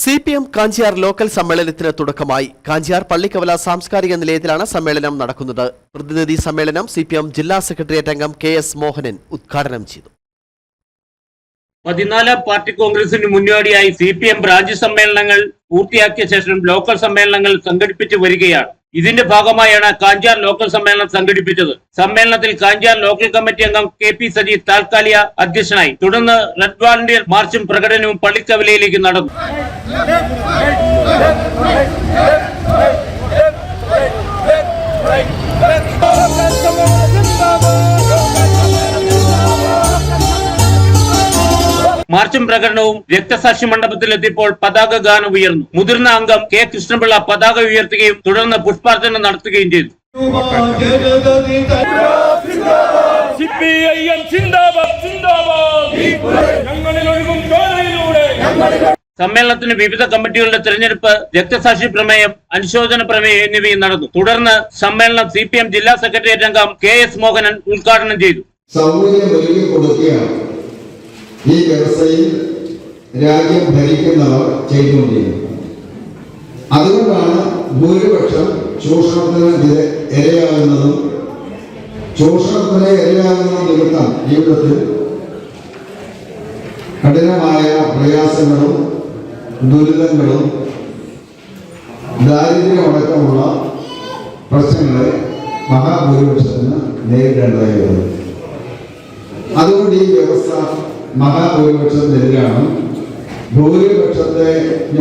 C P M Kanchiyar local സമ്മേളനത്തിന് തുടക്കമായി. കാഞ്ചിയാർ പള്ളിക്കവല സാംസ്കാരിക നിലയത്തിലാണ് സമ്മേളനം നടക്കുന്നത്. പ്രതിനിധി സമ്മേളനം സി പി എം ജില്ലാ സെക്രട്ടേറിയറ്റ് അംഗം കെ എസ് മോഹനൻ ഉദ്ഘാടനം ചെയ്തു. പതിനാലാം പാർട്ടി കോൺഗ്രസിന് മുന്നോടിയായി സി പി എം ബ്രാഞ്ച് സമ്മേളനങ്ങൾ പൂർത്തിയാക്കിയ ശേഷം ലോക്കൽ സമ്മേളനങ്ങൾ സംഘടിപ്പിച്ചു വരികയാണ്. ഇതിന്റെ ഭാഗമായാണ് കാഞ്ചാർ ലോക്കൽ സമ്മേളനം സംഘടിപ്പിച്ചത്. സമ്മേളനത്തിൽ കാഞ്ചാർ ലോക്കൽ കമ്മിറ്റി അംഗം കെ പി സജീദ് താൽക്കാലിക അധ്യക്ഷനായി. തുടർന്ന് റെഡ് വാളണ്ടിയർ മാർച്ചും പ്രകടനവും പള്ളിക്കവലയിലേക്ക് നടന്നു. മാർച്ചും പ്രകടനവും രക്തസാക്ഷി മണ്ഡപത്തിലെത്തിയപ്പോൾ പതാക ഗാനം ഉയർന്നു. മുതിർന്ന അംഗം കെ. കൃഷ്ണപിള്ള പതാക ഉയർത്തുകയും തുടർന്ന് പുഷ്പാർച്ചന നടത്തുകയും ചെയ്തു. സമ്മേളനത്തിന് വിവിധ കമ്മിറ്റികളുടെ തെരഞ്ഞെടുപ്പ് രക്തസാക്ഷി പ്രമേയം അനുശോചന പ്രമേയം എന്നിവയും നടന്നു. തുടർന്ന് സമ്മേളനം സി ജില്ലാ സെക്രട്ടേറിയറ്റ് അംഗം കെ എസ് മോഹനൻ ഉദ്ഘാടനം ചെയ്തു. സൗകര്യം ഒരുക്കി കൊടുക്കുകയാണ്. ഈ വ്യവസ്ഥയിൽ രാജ്യം ഭരിക്കുന്നവർ ചെയ്തുകൊണ്ടിരുന്നത് അതുകൊണ്ടാണ് ഭൂരിപക്ഷം ചൂഷണത്തിന് ഇര- ഇരയാകുന്നതും ചൂഷണത്തിന് ഇരയാകുന്ന നിമിത്തം ജീവിതത്തിൽ കഠിനമായ പ്രയാസങ്ങളും ദുരിതങ്ങളും ദാരിദ്ര്യമടക്കമുള്ള പ്രശ്നങ്ങളെ മഹാഭൂരിപക്ഷത്തിന് നേരിടേണ്ടതായി വരുന്നു അതുകൊണ്ട് ഈ വ്യവസ്ഥ മഹാഭൂരിപക്ഷത്തിനെതിരാണ്. ഭൂരിപക്ഷത്തെ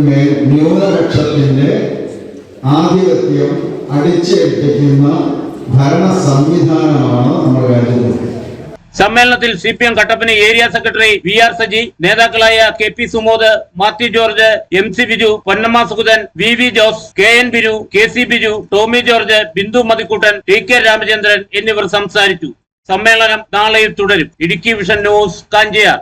മേൽ ന്യൂനപക്ഷത്തിന്റെ ആധിപത്യം അടിച്ചേൽപ്പിക്കുന്ന ഭരണ സംവിധാനമാണ് നമ്മുടെ രാജ്യത്ത്. സമ്മേളനത്തിൽ C P M Kattappana area secretary V R Saji നേതാക്കളായ K P Sumod Mathew George M C Biju Ponnamma Sugathan V V Jose K N Biju K C Biju Tomy George Bindu Mathikkuttan T K Ramachandran എന്നിവർ സംസാരിച്ചു. സമ്മേളനം നാളെയും തുടരും. Idukki vision news Kanchiyar.